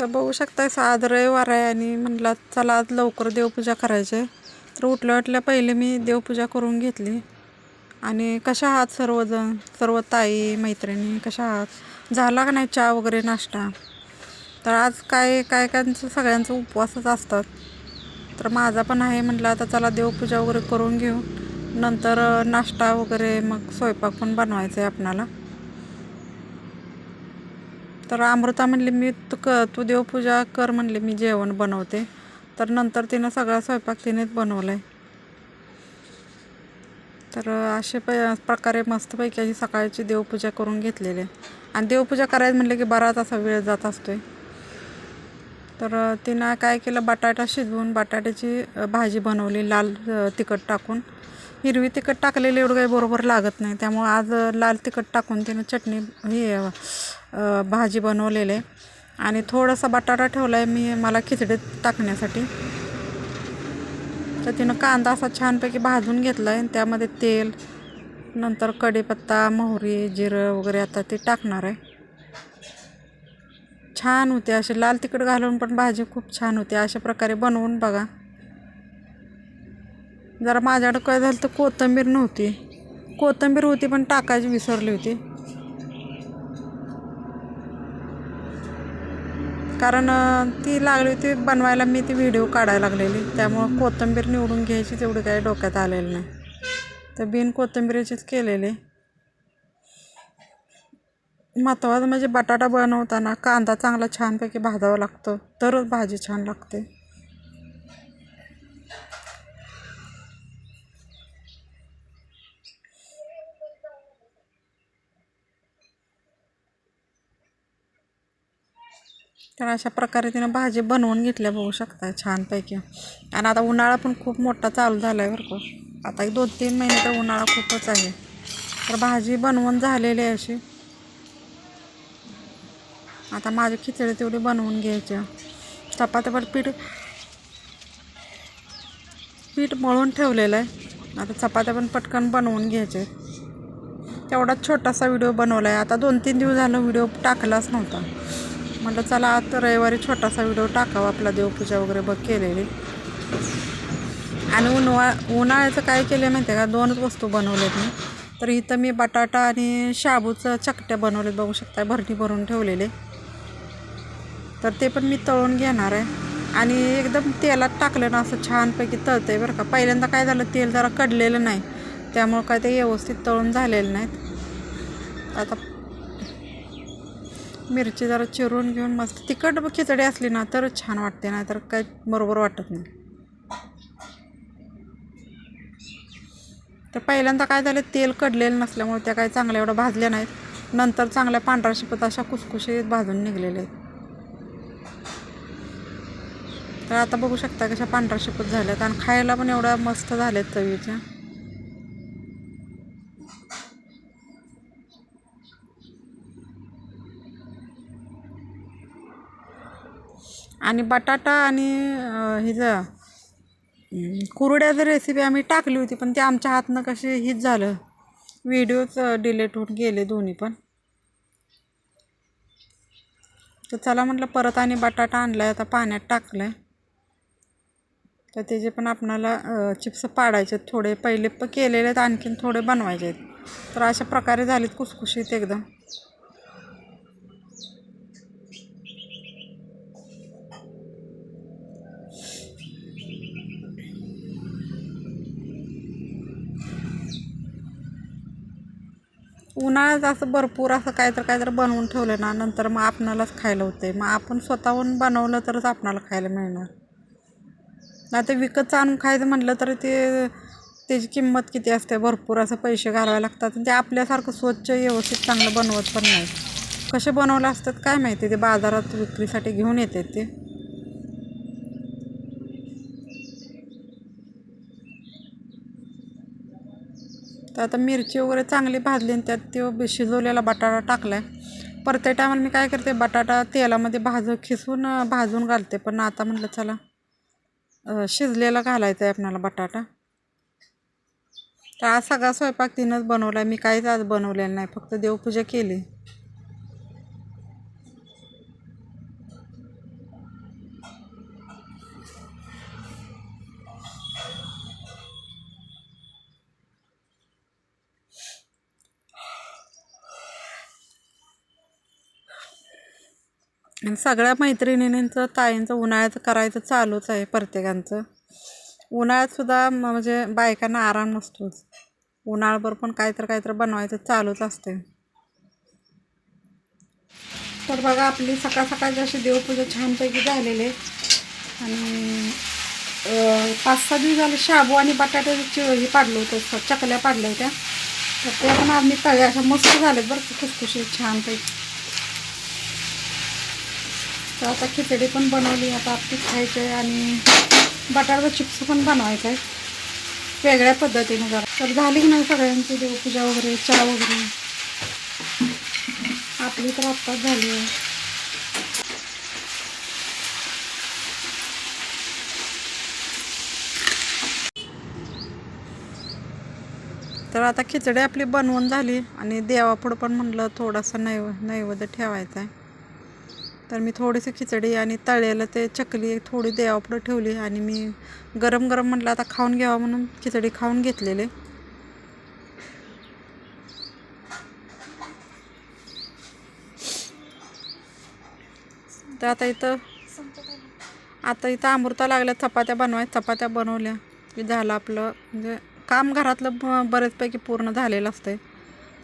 तर बघू शकता आज रविवार आहे आणि म्हटलं चला आज लवकर देवपूजा करायचे तर उठल्या उठल्या पहिले मी देवपूजा करून घेतली. आणि कशा आहात सर्वजण? सर्व ताई मैत्रिणी कशा आहात? झाला का नाही चहा वगैरे नाश्ता? तर आज काय काय कायचं सगळ्यांचं उपवासच असतात. तर माझा पण आहे म्हटलं आता चला देवपूजा वगैरे करून घेऊ. नंतर नाश्ता वगैरे मग स्वयंपाक पण बनवायचा आहे आपणाला. तर अमृता म्हणली मी तू क तू देवपूजा कर म्हणली मी जेवण बनवते. तर नंतर तिनं सगळा स्वयंपाक तिनेच बनवला आहे तर असे प प्रकारे मस्तपैकी अशी सकाळची देवपूजा करून घेतलेली आहे. आणि देवपूजा करायचं म्हणलं की बराच असा वेळ जात असतोय. तर तिनं काय केलं बटाटा शिजवून बटाट्याची भाजी बनवली लाल तिखट टाकून. हिरवी तिखट टाकलेली एवढं काही बरोबर लागत नाही. त्यामुळं आज लाल तिखट टाकून तिनं चटणी हे भाजी बनवलेली आहे. आणि थोडासा बटाटा ठेवला आहे मी मला खिचडीत टाकण्यासाठी. तर तिनं कांदा असा छानपैकी भाजून घेतला आहे त्यामध्ये तेल नंतर कढीपत्ता मोहरी जिरं वगैरे आता ते टाकणार आहे. छान होते असे लाल तिखट घालून पण भाजी खूप छान होते. अशा प्रकारे बनवून बघा. जरा माझ्याकडं काय झालं तर कोथिंबीर नव्हती. कोथिंबीर होती पण टाकायची विसरली होती. कारण ती लागली होती बनवायला मी ती व्हिडिओ काढायला लागलेली. त्यामुळं कोथिंबीर निवडून घ्यायची तेवढी काही डोक्यात आलेलं नाही. तर बिन कोथिंबीरीचीच केलेली. महत्त्वाचं म्हणजे बटाटा बनवताना कांदा चांगला छानपैकी भाजावा लागतो. तरच भाजी छान लागते. तर अशा प्रकारे तिनं भाजी बनवून घेतल्या बघू शकता छानपैकी. आणि आता उन्हाळा पण खूप मोठा चालू झाला आहे बरं का. आता एक दोन तीन महिने तर उन्हाळा खूपच आहे. तर भाजी बनवून झालेली आहे अशी. आता माझी खिचडी तेवढी बनवून घ्यायची. चपात्या पण पीठ पीठ मळून ठेवलेलं आहे. आता चपात्या पण पटकन बनवून घ्यायचे. तेवढाच छोटासा व्हिडिओ बनवला आहे आता दोन तीन दिवस झालं व्हिडिओ टाकलाच नव्हता. म्हटलं चला आता रविवारी छोटासा व्हिडिओ टाकावा आपला देवपूजा वगैरे बघ केलेली. आणि उन्हाळा उन्हाळ्याचं काय केलं आहे माहिती आहे का? दोनच वस्तू बनवल्यात मी. तर इथं मी बटाटा आणि शाबूचं चकट्या बनवलेत बघू शकता भरणी भरून ठेवलेले. तर ते पण मी तळून घेणार आहे. आणि एकदम तेलात टाकलं ना असं छानपैकी तळतं आहे बरं का. पहिल्यांदा काय झालं तेल जरा कडलेलं नाही. त्यामुळं काय ते व्यवस्थित तळून झालेलं नाहीत. आता मिरची जरा चिरून घेऊन मस्त तिखट खिचडी असली ना तर छान वाटते नाही तर काही बरोबर वाटत नाही. तर पहिल्यांदा काय झालं तेल कडलेलं नसल्यामुळे त्या काही चांगल्या एवढं भाजल्या नाहीत. नंतर चांगल्या पांढऱ्या शिपत अशा कुसकुशीत भाजून निघलेल्या आहेत. तर आता बघू शकता कशा पांढऱ्या शिपत झाल्यात आणि खायला पण एवढ्या मस्त झाल्यात चवीच्या. आणि बटाटा आणि हिचं कुरड्याचं रेसिपी आम्ही टाकली होती पण ते आमच्या हातनं कसे हीच झालं. व्हिडिओच डिलेट होऊन गेले दोन्ही पण. तर चला म्हटलं परत आणि बटाटा आणला आहे आता पाण्यात टाकलं आहे तर त्याचे पण आपणाला चिप्स पाडायचे आहेत थोडे पहिले प केलेले आहेत आणखीन थोडे बनवायचे आहेत. तर अशा प्रकारे झालेत कुसकुशीत एकदम. उन्हाळ्यात असं भरपूर असं काहीतरी काहीतरी बनवून ठेवलं ना नंतर मग आपणालाच खायला होते मग आपण स्वतःहून बनवलं तरच आपणाला खायला मिळणार. नाही तर विकतचं आणून खायचं म्हटलं तर ते त्याची किंमत किती असते? भरपूर असं पैसे घालावे लागतात. आणि ते आपल्यासारखं स्वच्छ व्यवस्थित चांगलं बनवत पण नाही. कसे बनवलं असतात काय माहिती? ते बाजारात विक्रीसाठी घेऊन येते ते. तर आता मिरची वगैरे चांगली भाजली आणि त्यात तो शिजवलेला बटाटा टाकला आहे परत त्या टायमाला मी काय करते बटाटा तेलामध्ये भाज खिसून भाजून घालते. पण आता म्हटलं चला शिजलेला घालायचा आहे आपणाला बटाटा. तर आज सगळा स्वयंपाक तिनंच बनवला आहे मी काहीच आज बनवलेलं नाही. फक्त देवपूजा केली. आणि सगळ्या मैत्रिणींचं ताईंचं उन्हाळ्याचं करायचं चालूच आहे प्रत्येकांचं. उन्हाळ्यात सुद्धा म्हणजे बायकांना आराम नसतोच. उन्हाळ्याभर पण काहीतरी काहीतरी बनवायचं चालूच असते तर बघा आपली सकाळ सकाळची अशी देवपूजा छानपैकी झालेली आहे. आणि पाच सहा दिवस झाले शाबू आणि बटाट्याची हे पाडलं होतं चकल्या पाडल्या होत्या. तर त्या पण आम्ही तळ्या अशा मस्त झाल्यात बरं का खुसखुशीत छानपैकी. तर आता खिचडी पण बनवली आता आपली खायचं आहे आणि बटाटा चिप्स पण बनवायचं आहे. वेगळ्या पद्धतीने जरा. तर झाली की नाही सगळ्यांची देवपूजा वगैरे चहा वगैरे? आपली तर आत्ताच झाली आहे. तर आता खिचडी आपली बनवून झाली आणि देवापुढं पण म्हणलं थोडासा नैव नैवेद्य ठेवायचा आहे. तर मी थोडीशी खिचडी आणि तळ्याला ते चकली थोडी देवापुढं ठेवली आणि मी गरम गरम म्हटलं आता खाऊन घ्यावं म्हणून खिचडी खाऊन घेतलेले. तर आता इथं आता इथं अमृता लागल्या चपात्या बनवाय चपात्या बनवल्या. की झालं आपलं म्हणजे काम घरातलं ब- बरेचपैकी पूर्ण झालेलं असतंय.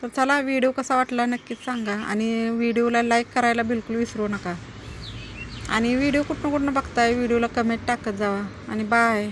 तर चला व्हिडिओ कसा वाटला नक्कीच सांगा. आणि व्हिडिओला लाईक करायला बिलकुल विसरू नका. आणि व्हिडिओ कुठनं कुठनं बघताय व्हिडिओला कमेंट टाकत जावा. आणि बाय